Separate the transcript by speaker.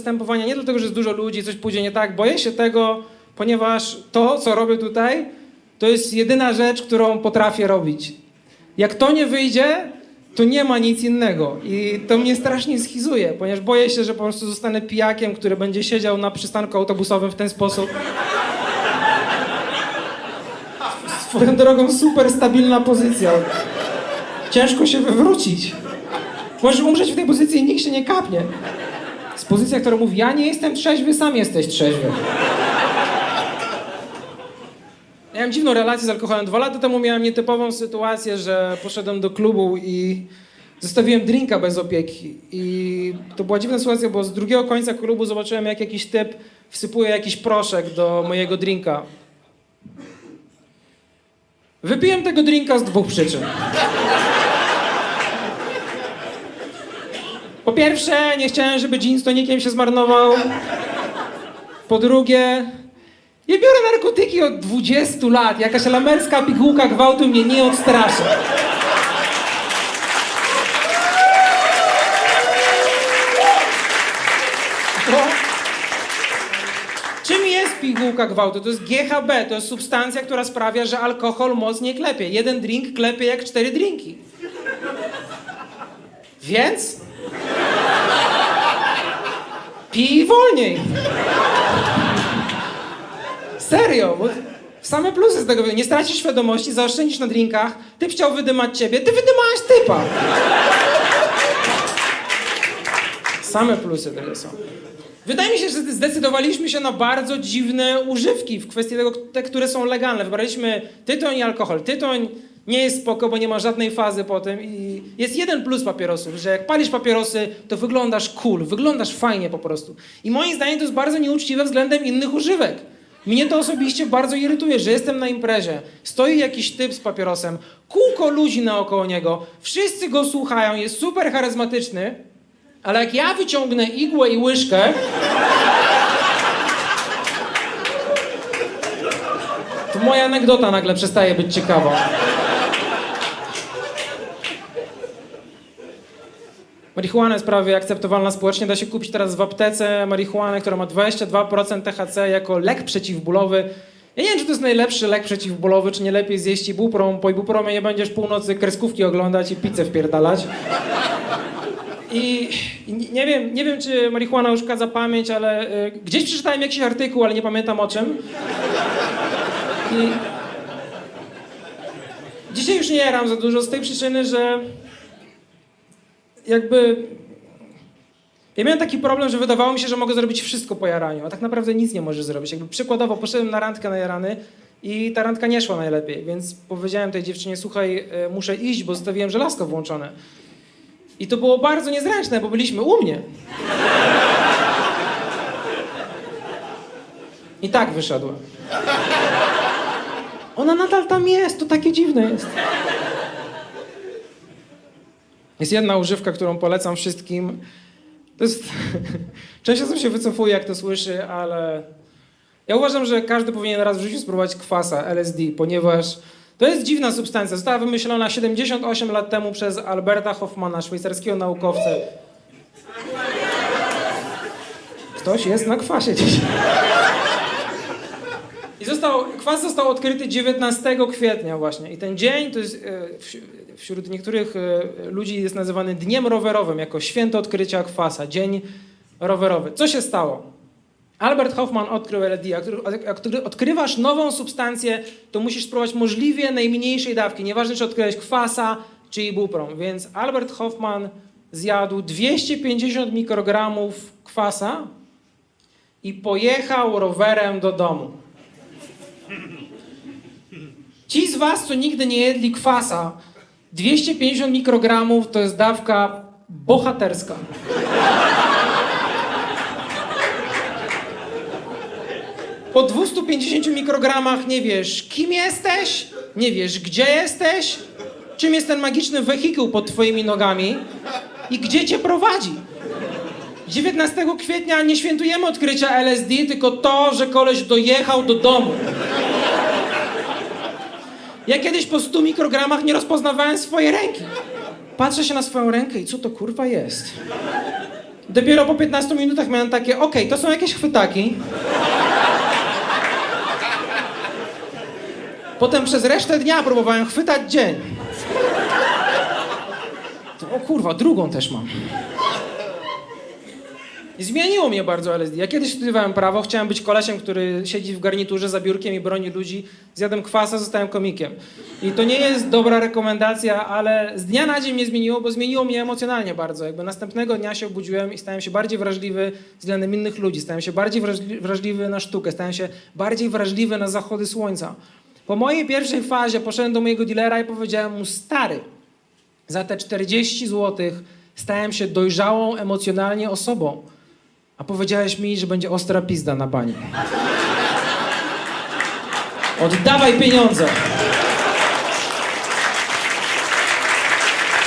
Speaker 1: występowania nie dlatego, że jest dużo ludzi, coś pójdzie nie tak. Boję się tego, ponieważ to, co robię tutaj, to jest jedyna rzecz, którą potrafię robić. Jak to nie wyjdzie, to nie ma nic innego. I to mnie strasznie schizuje, ponieważ boję się, że po prostu zostanę pijakiem, który będzie siedział na przystanku autobusowym w ten sposób. Swoją drogą super stabilna pozycja. Ciężko się wywrócić. Możesz umrzeć w tej pozycji i nikt się nie kapnie. Z pozycja, która mówi, ja nie jestem trzeźwy, sam jesteś trzeźwy. Ja miałem dziwną relację z alkoholem. Dwa lata temu miałem nietypową sytuację, że poszedłem do klubu i zostawiłem drinka bez opieki. I to była dziwna sytuacja, bo z drugiego końca klubu zobaczyłem, jak jakiś typ wsypuje jakiś proszek do mojego drinka. Wypiłem tego drinka z dwóch przyczyn. Po pierwsze, nie chciałem, żeby z tonikiem się zmarnował. Po drugie, ja biorę narkotyki od 20 lat. Jakaś lamerska pigułka gwałtu mnie nie odstraszy. Czym jest pigułka gwałtu? To jest GHB, to jest substancja, która sprawia, że alkohol mocniej klepie. Jeden drink klepie jak cztery drinki. Więc pij wolniej. Serio, same plusy z tego. Nie stracisz świadomości, zaoszczędzisz na drinkach, typ chciał wydymać ciebie, ty wydymałeś typa. Same plusy tego są. Wydaje mi się, że zdecydowaliśmy się na bardzo dziwne używki w kwestii tego, te, które są legalne. Wybraliśmy tytoń i alkohol. Tytoń nie jest spoko, bo nie ma żadnej fazy po tym i jest jeden plus papierosów, że jak palisz papierosy, to wyglądasz cool, wyglądasz fajnie po prostu. I moim zdaniem to jest bardzo nieuczciwe względem innych używek. Mnie to osobiście bardzo irytuje, że jestem na imprezie, stoi jakiś typ z papierosem, kółko ludzi naokoło niego, wszyscy go słuchają, jest super charyzmatyczny, ale jak ja wyciągnę igłę i łyżkę, to moja anegdota nagle przestaje być ciekawa. Marihuana jest prawie akceptowalna społecznie. Da się kupić teraz w aptece marihuanę, która ma 22% THC jako lek przeciwbólowy. Ja nie wiem, czy to jest najlepszy lek przeciwbólowy, czy nie lepiej zjeść ibuprom. Po ibupromie nie będziesz północy kreskówki oglądać i pizzę wpierdalać. I, nie, wiem, nie wiem, czy marihuana uszkadza pamięć, ale y, gdzieś przeczytałem jakiś artykuł, ale nie pamiętam o czym. I dzisiaj już nie jaram za dużo z tej przyczyny, że jakby ja miałem taki problem, że wydawało mi się, że mogę zrobić wszystko po jaraniu, a tak naprawdę nic nie możesz zrobić. Jakby przykładowo poszedłem na randkę na jarany i ta randka nie szła najlepiej, więc powiedziałem tej dziewczynie, słuchaj, y, muszę iść, bo zostawiłem żelazko włączone. I to było bardzo niezręczne, bo byliśmy u mnie. I tak wyszedłem. Ona nadal tam jest, to takie dziwne jest. Jest jedna używka, którą polecam wszystkim. To jest. Część osób się wycofuje, jak to słyszy, ale ja uważam, że każdy powinien raz w życiu spróbować kwasa LSD, ponieważ to jest dziwna substancja. Została wymyślona 78 lat temu przez Alberta Hoffmana, szwajcarskiego naukowcę. Ktoś jest na kwasie dzisiaj. Został, kwas został odkryty 19 kwietnia właśnie. I ten dzień to jest e, wśród niektórych e, ludzi jest nazywany dniem rowerowym, jako święto odkrycia kwasa, dzień rowerowy. Co się stało? Albert Hoffman odkrył LSD. Jak ty odkrywasz nową substancję, to musisz spróbować możliwie najmniejszej dawki. Nieważne, czy odkryłeś kwasa, czy ibuprom. Więc Albert Hoffman zjadł 250 mikrogramów kwasa i pojechał rowerem do domu. Ci z was, co nigdy nie jedli kwasa, 250 mikrogramów to jest dawka bohaterska. Po 250 mikrogramach nie wiesz, kim jesteś, nie wiesz, gdzie jesteś, czym jest ten magiczny wehikuł pod twoimi nogami i gdzie cię prowadzi. 19 kwietnia nie świętujemy odkrycia LSD, tylko to, że koleś dojechał do domu. Ja kiedyś po 100 mikrogramach nie rozpoznawałem swojej ręki. Patrzę się na swoją rękę i co to kurwa jest? Dopiero po 15 minutach miałem takie, okej, to są jakieś chwytaki. Potem przez resztę dnia próbowałem chwytać dzień. To, o kurwa, drugą też mam. I Zmieniło mnie bardzo LSD. Ja kiedyś studiowałem prawo, chciałem być kolesiem, który siedzi w garniturze za biurkiem i broni ludzi. Zjadłem kwasa, zostałem komikiem. I to nie jest dobra rekomendacja, ale z dnia na dzień mnie zmieniło, bo zmieniło mnie emocjonalnie bardzo. Jakby następnego dnia się obudziłem i stałem się bardziej wrażliwy względem innych ludzi. Stałem się bardziej wrażli- wrażliwy na sztukę, stałem się bardziej wrażliwy na zachody słońca. Po mojej pierwszej fazie poszedłem do mojego dealera i powiedziałem mu, stary, za te 40 zł stałem się dojrzałą emocjonalnie osobą. A powiedziałeś mi, że będzie ostra pizda na bani. Oddawaj pieniądze.